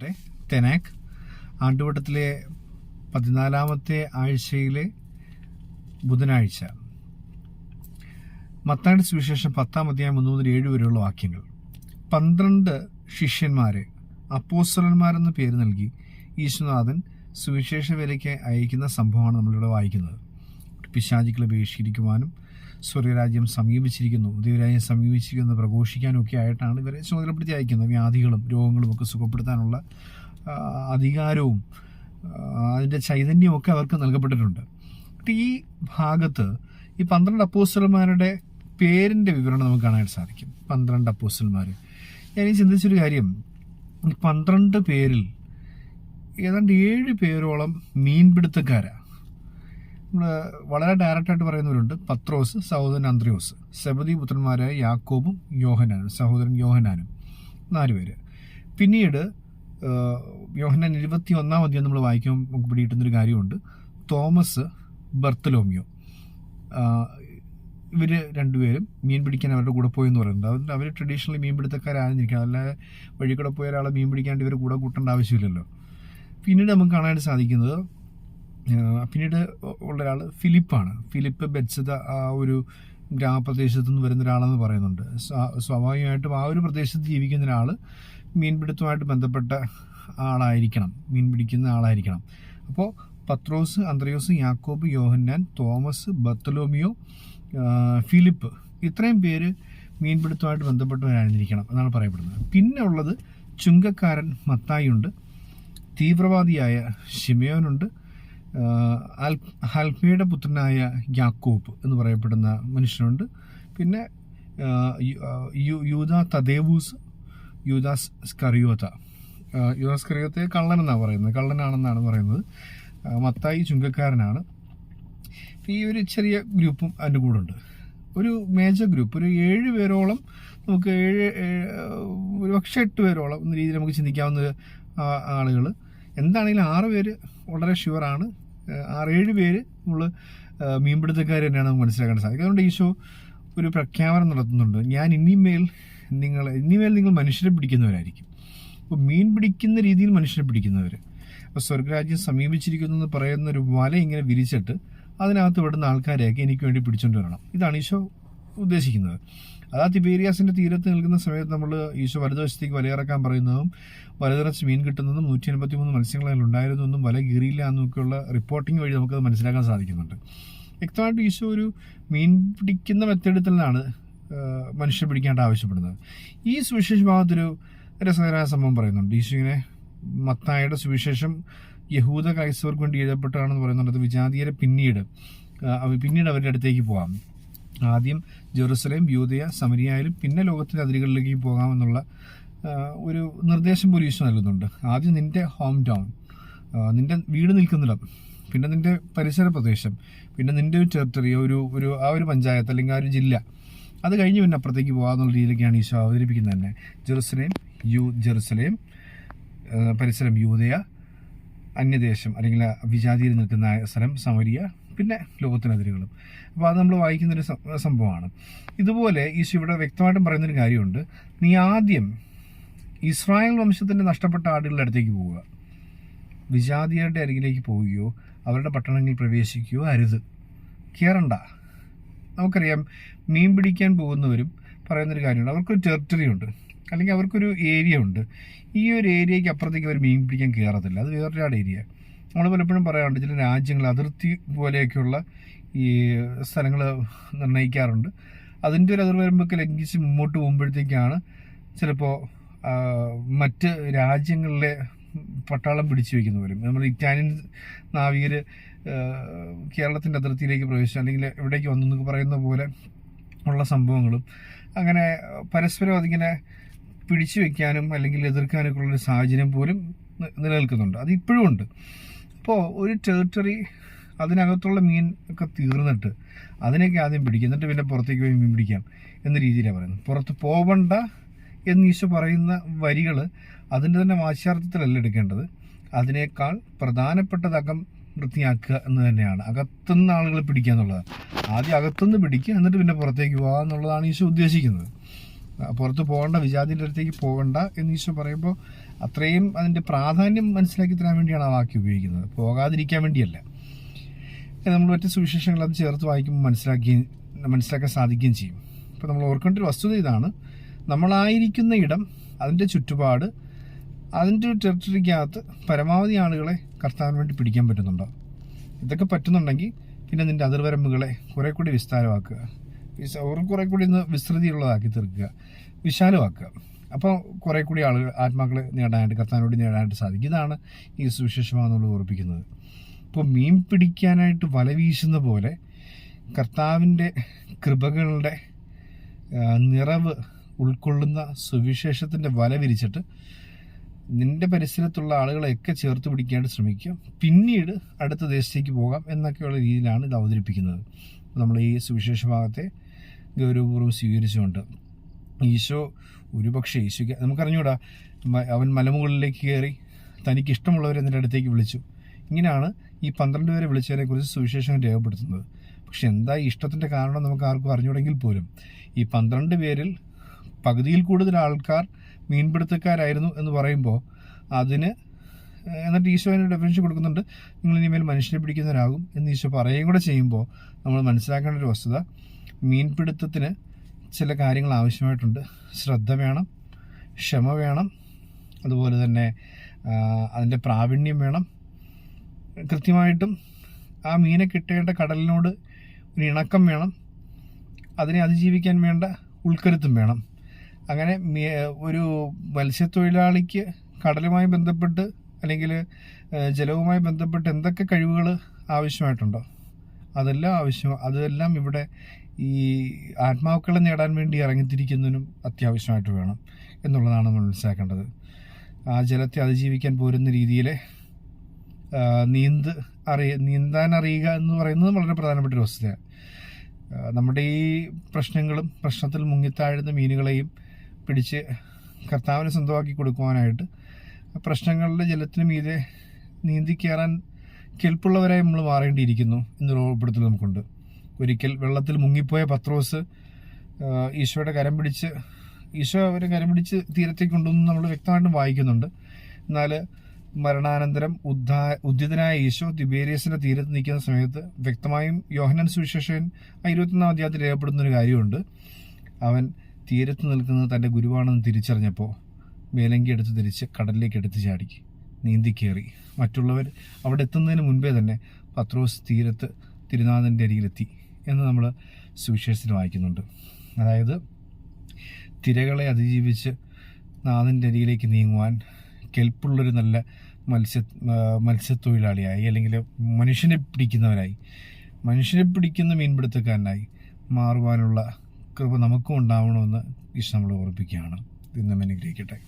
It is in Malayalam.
ആകട്ടെ തെനാക്ക് ആണ്ടുവട്ടത്തിലെ പതിനാലാമത്തെ ആഴ്ചയിലെ ബുധനാഴ്ച. മത്താടി സുവിശേഷം പത്താം അധ്യായം ഒന്ന് മുതൽ ഏഴ് വരെയുള്ള വാക്യങ്ങൾ. പന്ത്രണ്ട് ശിഷ്യന്മാരെ അപ്പോസ്വലന്മാരെന്ന് പേര് നൽകി ഈശ്വനാഥൻ സുവിശേഷ വേലയ്ക്ക് അയക്കുന്ന സംഭവമാണ് നമ്മളിവിടെ വായിക്കുന്നത്. പിശാചിക്കളെ ബഹിഷ്കരിക്കുവാനും സ്വർഗരാജ്യം സമീപിച്ചിരിക്കുന്നു ദൈവരാജ്യം സമീപിച്ചിരിക്കുന്നു പ്രഘോഷിക്കാനും ഒക്കെ ആയിട്ടാണ് ഇവരെ ചുമതലപ്പെടുത്തി അയക്കുന്നത്. വ്യാധികളും രോഗങ്ങളും ഒക്കെ സുഖപ്പെടുത്താനുള്ള അധികാരവും അതിന്റെ ചൈതന്യമൊക്കെ അവർക്ക് നൽകപ്പെട്ടിട്ടുണ്ട്. ഈ ഭാഗത്ത് ഈ പന്ത്രണ്ട് അപ്പോസ്റ്റർമാരുടെ പേരിന്റെ വിവരണം നമുക്ക് കാണാനായിട്ട് സാധിക്കും. പന്ത്രണ്ട് അപ്പോസ്റ്റർമാർ ഞാൻ ഈ ചിന്തിച്ചൊരു കാര്യം ഈ പന്ത്രണ്ട് പേരിൽ ഏതാണ്ട് ഏഴ് പേരോളം മീൻപിടുത്തക്കാരാണ് നമ്മൾ വളരെ ഡയറക്റ്റായിട്ട് പറയുന്നവരുണ്ട്. പത്രോസ് സഹോദരൻ അന്ത്രയോസ് സബദി പുത്രന്മാരായ യാക്കോബും യോഹനാനും സഹോദരൻ യോഹനാനും. നാല് പേര്. പിന്നീട് യോഹനാൻ ഇരുപത്തി ഒന്നാം അധ്യായം നമ്മൾ വായിക്കുമ്പോൾ നമുക്ക് പിടികിട്ടുന്നൊരു കാര്യമുണ്ട്. Thomas Bartholomew. ഇവർ രണ്ടുപേരും മീൻ പിടിക്കാൻ അവരുടെ കൂടെ പോയെന്ന് പറയുന്നത് അതുകൊണ്ട് അവർ ട്രഡീഷണലി മീൻ പിടുത്തക്കാരായിരിക്കും അല്ലാതെ വഴി പോയ ഒരാളെ മീൻ പിടിക്കാണ്ട് ഇവർ കൂടെ കൂട്ടേണ്ട ആവശ്യമില്ലല്ലോ. പിന്നീട് നമുക്ക് കാണാനായിട്ട് സാധിക്കുന്നത് പിന്നീട് ഉള്ള ഒരാൾ ഫിലിപ്പാണ്. ഫിലിപ്പ് ബെത്സത ആ ഒരു ഗ്രാമപ്രദേശത്ത് നിന്ന് വരുന്ന ഒരാളെന്ന് പറയുന്നുണ്ട്. സ്വാ- സ്വാഭാവികമായിട്ടും ആ ഒരു പ്രദേശത്ത് ജീവിക്കുന്ന ഒരാൾ മീൻപിടുത്തമായിട്ട് ബന്ധപ്പെട്ട ആളായിരിക്കണം. മീൻ പിടിക്കുന്ന ആളായിരിക്കണം. അപ്പോൾ പത്രോസ് അന്ത്രയോസ് യാക്കോബ് യോഹന്നാൻ തോമസ് ബത്തലോമിയോ ഫിലിപ്പ് ഇത്രയും പേര് മീൻപിടുത്തമായിട്ട് ബന്ധപ്പെട്ടവരായിരിക്കണം എന്നാണ് പറയപ്പെടുന്നത്. പിന്നെ ഉള്ളത് ചുങ്കക്കാരൻ മത്തായി ഉണ്ട് തീവ്രവാദിയായ ഷിമയോനുണ്ട് ഹൽഫയുടെ പുത്രനായ യാക്കോബ് എന്ന് പറയപ്പെടുന്ന മനുഷ്യനുണ്ട്. പിന്നെ യൂദ തദേവൂസ് യൂദാസ് സ്കറിയോത്ത യൂദാസ് കറിയോത്തയെ കള്ളൻ എന്നാണ് പറയുന്നത്. കള്ളനാണെന്നാണ് പറയുന്നത്. മത്തായി ചുങ്കക്കാരനാണ്. ഈ ഒരു ചെറിയ ഗ്രൂപ്പും അതിന്റെ കൂടെ ഉണ്ട്. ഒരു മേജർ ഗ്രൂപ്പ് ഒരു ഏഴ് പേരോളം നമുക്ക് ഏഴ്, ഒരു പക്ഷേ എട്ട് പേരോളം എന്ന രീതിയിൽ നമുക്ക് ചിന്തിക്കാവുന്ന ആളുകൾ എന്താണെങ്കിലും ആറ് പേര് വളരെ ഷുവറാണ് ആറേഴ് പേര് നമ്മൾ മീൻപിടുത്തക്കാർ തന്നെയാണ് നമുക്ക് മനസ്സിലാക്കാൻ സാധിക്കും അതുകൊണ്ട് ഈശോ ഒരു പ്രഖ്യാപനം നടത്തുന്നുണ്ട്. ഞാൻ ഇനിമേൽ നിങ്ങൾ ഇനിമേൽ നിങ്ങൾ മനുഷ്യരെ പിടിക്കുന്നവരായിരിക്കും. അപ്പോൾ മീൻ പിടിക്കുന്ന രീതിയിൽ മനുഷ്യരെ പിടിക്കുന്നവർ അപ്പോൾ സ്വർഗരാജ്യം സമീപിച്ചിരിക്കുന്നു എന്ന് പറയുന്ന ഒരു വല ഇങ്ങനെ വിരിച്ചിട്ട് അതിനകത്ത് വിടുന്ന ആൾക്കാരെയൊക്കെ എനിക്ക് വേണ്ടി പിടിച്ചുകൊണ്ട് വരണം. ഇതാണ് ഈശോ ഉദ്ദേശിക്കുന്നത്. അത് തിബേരിയാസിന്റെ തീരത്ത് നിൽക്കുന്ന സമയത്ത് നമ്മൾ ഈശോ വലതുവശത്തേക്ക് വലയിറക്കാൻ പറയുന്നതും വലതിറച്ച് മീൻ കിട്ടുന്നതും നൂറ്റി എൺപത്തി മൂന്ന് മത്സ്യങ്ങൾ അതിൽ ഉണ്ടായിരുന്നു എന്നും വല കീറിയില്ല എന്നൊക്കെയുള്ള റിപ്പോർട്ടിംഗ് വഴി നമുക്കത് മനസ്സിലാക്കാൻ സാധിക്കുന്നുണ്ട്. വ്യക്തമായിട്ട് ഈശോ ഒരു മീൻ പിടിക്കുന്ന മെത്തേഡിൽ തന്നെയാണ് മനുഷ്യർ പിടിക്കാനായിട്ട് ആവശ്യപ്പെടുന്നത്. ഈ സുവിശേഷ ഭാഗത്തൊരു രസകരമായ സംഭവം പറയുന്നുണ്ട്. ഈശോ ഇങ്ങനെ മത്തായുടെ സുവിശേഷം യഹൂദ ക്രൈസ്തവർക്ക് വേണ്ടി എഴുതപ്പെട്ടതാണെന്ന് പറയുന്നുണ്ട്. അത് വിജാതീയരെ പിന്നീട് പിന്നീട് അവരുടെ അടുത്തേക്ക് പോകാം ആദ്യം ജെറുസലേം യൂതയ സമരിയായാലും പിന്നെ ലോകത്തിന്റെ അതിരുകളിലേക്ക് പോകാമെന്നുള്ള ഒരു നിർദ്ദേശം പോലീസ് നൽകുന്നുണ്ട്. ആദ്യം നിന്റെ ഹോം ടൗൺ നിന്റെ വീട് നിൽക്കുന്നിടം പിന്നെ നിന്റെ പരിസര പ്രദേശം പിന്നെ നിന്റെ ഒരു ടെറിട്ടറി ഒരു ഒരു ആ ഒരു പഞ്ചായത്ത് അല്ലെങ്കിൽ ആ ഒരു ജില്ല അത് കഴിഞ്ഞ് പിന്നെ അപ്പുറത്തേക്ക് പോകാമെന്നുള്ള രീതിയിലേക്കാണ് ഈശോ അവതരിപ്പിക്കുന്നത് തന്നെ. ജെറുസലേം യു ജെറുസലേം പരിസരം യൂതയ അന്യദേശം അല്ലെങ്കിൽ വിജാതിയിൽ നിൽക്കുന്ന സ്ഥലം സമരിയ പിന്നെ ലോകത്തിനെതിരുകളും. അപ്പോൾ അത് നമ്മൾ വായിക്കുന്നൊരു സംഭവമാണ്. ഇതുപോലെ ഈശോ ഇവിടെ വ്യക്തമായിട്ടും പറയുന്നൊരു കാര്യമുണ്ട്. നീ ആദ്യം ഇസ്രായേൽ വംശത്തിന്റെ നഷ്ടപ്പെട്ട ആടുകളുടെ അടുത്തേക്ക് പോവുക. വിജാതിയരുടെ അരികിലേക്ക് പോവുകയോ അവരുടെ പട്ടണങ്ങളിൽ പ്രവേശിക്കുകയോ അരുത്. കയറണ്ട നമുക്കറിയാം മീൻ പിടിക്കാൻ പോകുന്നവരും പറയുന്നൊരു കാര്യമുണ്ട്. അവർക്കൊരു ടെറിട്ടറി ഉണ്ട്. അല്ലെങ്കിൽ അവർക്കൊരു ഏരിയ ഉണ്ട്. ഈ ഒരു ഏരിയയ്ക്ക് അപ്പുറത്തേക്ക് അവർ മീൻ പിടിക്കാൻ കയറത്തില്ല അത് വേറൊരാട് ഏരിയ നമ്മൾ പലപ്പോഴും പറയാറുണ്ട് ചില രാജ്യങ്ങൾ അതിർത്തി പോലെയൊക്കെയുള്ള ഈ സ്ഥലങ്ങൾ നിർണയിക്കാറുണ്ട്. അതിന്റെ ഒരു അതിർവരമ്പൊക്കെ ലംഘിച്ച് മുമ്പോട്ട് പോകുമ്പോഴത്തേക്കാണ് ചിലപ്പോൾ മറ്റ് രാജ്യങ്ങളിലെ പട്ടാളം പിടിച്ചു വയ്ക്കുന്നവരും നമ്മൾ ഇറ്റാലിയൻ നാവികർ കേരളത്തിന്റെ അതിർത്തിയിലേക്ക് പ്രവേശിച്ചു അല്ലെങ്കിൽ എവിടേക്ക് വന്നു എന്നൊക്കെ പറയുന്ന പോലെ ഉള്ള സംഭവങ്ങളും അങ്ങനെ പരസ്പരം അതിങ്ങനെ പിടിച്ചു വയ്ക്കാനും അല്ലെങ്കിൽ എതിർക്കാനൊക്കെ ഉള്ളൊരു സാഹചര്യം പോലും നിലനിൽക്കുന്നുണ്ട്. അത് ഇപ്പോഴും ഉണ്ട്. അപ്പോൾ ഒരു ടെറിട്ടറി അതിനകത്തുള്ള മീൻ ഒക്കെ തീർന്നിട്ട് അതിനൊക്കെ ആദ്യം പിടിക്കും എന്നിട്ട് പിന്നെ പുറത്തേക്ക് പോയി മീൻ പിടിക്കാം എന്ന രീതിയിലാണ് പറയുന്നത്. പുറത്ത് പോവണ്ട എന്ന് ഈശോ പറയുന്ന വരികൾ അതിന്റെ തന്നെ വാശ്യാർത്ഥത്തിലല്ല എടുക്കേണ്ടത്. അതിനേക്കാൾ പ്രധാനപ്പെട്ടത് അകം വൃത്തിയാക്കുക എന്ന് തന്നെയാണ്. അകത്തുനിന്ന് ആളുകളെ പിടിക്കുക എന്നുള്ളതാണ്. ആദ്യം അകത്തുനിന്ന് പിടിക്കുക എന്നിട്ട് പിന്നെ പുറത്തേക്ക് പോകുക എന്നുള്ളതാണ് ഈശോ ഉദ്ദേശിക്കുന്നത്. പുറത്ത് പോകേണ്ട വിജാതിന്റെ അടുത്തേക്ക് പോകണ്ട എന്ന് ഈശോ പറയുമ്പോൾ അത്രയും അതിന്റെ പ്രാധാന്യം മനസ്സിലാക്കി തരാൻ വേണ്ടിയാണ് ആ വാക്യം ഉപയോഗിക്കുന്നത്. പോകാതിരിക്കാൻ വേണ്ടിയല്ല. നമ്മൾ മറ്റ് സുവിശേഷങ്ങൾ അത് ചേർത്ത് വായിക്കുമ്പോൾ മനസ്സിലാക്കി മനസ്സിലാക്കാൻ സാധിക്കുകയും ചെയ്യും. അപ്പോൾ നമ്മൾ ഓർക്കേണ്ട ഒരു വസ്തുത ഇതാണ്. നമ്മളായിരിക്കുന്ന ഇടം അതിന്റെ ചുറ്റുപാട് അതിന്റെ ഒരു ടെറിട്ടറിക്കകത്ത് പരമാവധി ആളുകളെ കർത്താവിന് വേണ്ടി പിടിക്കാൻ പറ്റുന്നുണ്ടോ? ഇതൊക്കെ പറ്റുന്നുണ്ടെങ്കിൽ പിന്നെ നിന്റെ അതിർവരമ്പുകളെ കുറെ കൂടി വിസ്താരമാക്കുക. കുറെ കൂടി ഒന്ന് വിസ്തൃതിയുള്ളതാക്കി തീർക്കുക. വിശാലമാക്കുക. അപ്പോൾ കുറെ കൂടി ആളുകൾ ആത്മാക്കൾ നേടാനായിട്ട് കർത്താനോട് നേടാനായിട്ട് സാധിക്കും. ഇതാണ് ഈ സുവിശേഷമാണെന്നുള്ളത് ഓർപ്പിക്കുന്നത് ഇപ്പോൾ മീൻ പിടിക്കാനായിട്ട് വല വീശുന്ന പോലെ കർത്താവിന്റെ കൃപകളുടെ നിറവ് ഉൾക്കൊള്ളുന്ന സുവിശേഷത്തിന്റെ വല വിരിച്ചിട്ട് നിന്റെ പരിസരത്തുള്ള ആളുകളെയൊക്കെ ചേർത്ത് പിടിക്കാനായിട്ട് ശ്രമിക്കുക. പിന്നീട് അടുത്ത ദേശത്തേക്ക് പോകാം എന്നൊക്കെയുള്ള രീതിയിലാണ് ഇത് അവതരിപ്പിക്കുന്നത്. നമ്മൾ ഈ സുവിശേഷ ഭാഗത്തെ ഗൗരവപൂർവം സ്വീകരിച്ചുകൊണ്ട് ഈശോ ഒരുപക്ഷെ ഈശോയ്ക്ക് നമുക്കറിഞ്ഞൂടാ അവൻ മലമുകളിലേക്ക് കയറി തനിക്ക് ഇഷ്ടമുള്ളവരെ എന്റെ അടുത്തേക്ക് വിളിച്ചു. ഇങ്ങനെയാണ് ഈ പന്ത്രണ്ട് പേരെ വിളിച്ചതിനെ കുറിച്ച് സുവിശേഷം രേഖപ്പെടുത്തുന്നത്. പക്ഷെ എന്താ ഇഷ്ടത്തിന്റെ കാരണം നമുക്ക് ആർക്കും അറിഞ്ഞൂടെങ്കിൽ പോലും? ഈ പന്ത്രണ്ട് പേരിൽ പകുതിയിൽ കൂടുതൽ ആൾക്കാർ മീൻപിടുത്തക്കാരായിരുന്നു എന്ന് പറയുമ്പോൾ അതിന് എന്നിട്ട് ഈശോ അതിന് ഡെഫിനേഷൻ കൊടുക്കുന്നുണ്ട്. നിങ്ങൾ ഇനിമേൽ മനുഷ്യനെ പിടിക്കുന്നവരാകും എന്ന് ഈശോ പറയുകയും കൂടെ ചെയ്യുമ്പോൾ നമ്മൾ മനസ്സിലാക്കേണ്ട ഒരു വസ്തുത മീൻപിടുത്തത്തിന് ചില കാര്യങ്ങൾ ആവശ്യമായിട്ടുണ്ട്. ശ്രദ്ധ വേണം ക്ഷമ വേണം അതുപോലെ തന്നെ അതിന്റെ പ്രാവീണ്യം വേണം. കൃത്യമായിട്ടും ആ മീനെ കിട്ടേണ്ട കടലിനോട് ഒരു ഇണക്കം വേണം. അതിനെ അതിജീവിക്കാൻ വേണ്ട ഉൾക്കരുത്തും വേണം. അങ്ങനെ ഒരു മത്സ്യത്തൊഴിലാളിക്ക് കടലുമായി ബന്ധപ്പെട്ട് അല്ലെങ്കിൽ ജലവുമായി ബന്ധപ്പെട്ട് എന്തൊക്കെ കഴിവുകൾ ആവശ്യമായിട്ടുണ്ടോ? അതെല്ലാം ആവശ്യം അതെല്ലാം ഇവിടെ ഈ ആത്മാക്കളെ നേടാൻ വേണ്ടി ഇറങ്ങിത്തിരിക്കുന്നതിനും അത്യാവശ്യമായിട്ട് വേണം എന്നുള്ളതാണ് നമ്മൾ മനസ്സിലാക്കേണ്ടത്. ആ ജലത്തെ അതിജീവിക്കാൻ പോരുന്ന രീതിയിലെ നീന്ത് അറിയ നീന്താൻ അറിയുക എന്ന് പറയുന്നത് വളരെ പ്രധാനപ്പെട്ട ഒരു വസ്തുതയാണ്. നമ്മുടെ ഈ പ്രശ്നങ്ങളും പ്രശ്നത്തിൽ മുങ്ങിത്താഴുന്ന മീനുകളെയും പിടിച്ച് കർത്താവിന് സ്വന്തമാക്കി കൊടുക്കുവാനായിട്ട് പ്രശ്നങ്ങളുടെ ജലത്തിന് മീതെ നീന്തി കയറാൻ കെൽപ്പുള്ളവരായി നമ്മൾ മാറേണ്ടിയിരിക്കുന്നു എന്നൊരു ഓർപ്പെടുത്തൽ നമുക്കുണ്ട്. ഒരിക്കൽ വെള്ളത്തിൽ മുങ്ങിപ്പോയ പത്രോസ് ഈശോയുടെ കരം പിടിച്ച് ഈശോ അവരെ കരം പിടിച്ച് തീരത്തേക്ക് കൊണ്ടുവന്ന് നമ്മൾ വ്യക്തമായിട്ടും വായിക്കുന്നുണ്ട്. എന്നാൽ മരണാനന്തരം ഉദ്ധാ ഉദ്ധിതനായ ഈശോ തിബേരിയസിന്റെ തീരത്ത് നിൽക്കുന്ന സമയത്ത് വ്യക്തമായും യോഹനൻ സുവിശേഷൻ ഇരുപത്തൊന്നാം അധ്യായത്തിൽ രേഖപ്പെടുന്ന ഒരു കാര്യമുണ്ട്. അവൻ തീരത്ത് നിൽക്കുന്നത് തന്റെ ഗുരുവാണെന്ന് തിരിച്ചറിഞ്ഞപ്പോൾ മേലങ്കി എടുത്ത് തിരിച്ച് കടലിലേക്ക് എടുത്ത് ചാടി നീന്തി കയറി. മറ്റുള്ളവർ അവിടെ എത്തുന്നതിന് മുൻപേ തന്നെ പത്രോസ് തീരത്ത് തിരുനാഥന്റെ അരികിലെത്തി. എന്ന് നമ്മൾ സുവിശേഷത്തിൽ വായിക്കുന്നുണ്ട്. അതായത് തിരകളെ അതിജീവിച്ച് നാഥന്റെ അരിയിലേക്ക് നീങ്ങുവാൻ കെൽപ്പുള്ളൊരു നല്ല മത്സ്യ മത്സ്യത്തൊഴിലാളിയായി അല്ലെങ്കിൽ മനുഷ്യനെ പിടിക്കുന്നവരായി. മനുഷ്യനെ പിടിക്കുന്ന മീൻപിടുത്തക്കാരനായി മാറുവാനുള്ള കൃപ നമുക്കും ഉണ്ടാവണമെന്ന് ഈശോ നമ്മൾ ഓർപ്പിക്കുകയാണ്. ഇന്നും അനുഗ്രഹിക്കട്ടെ.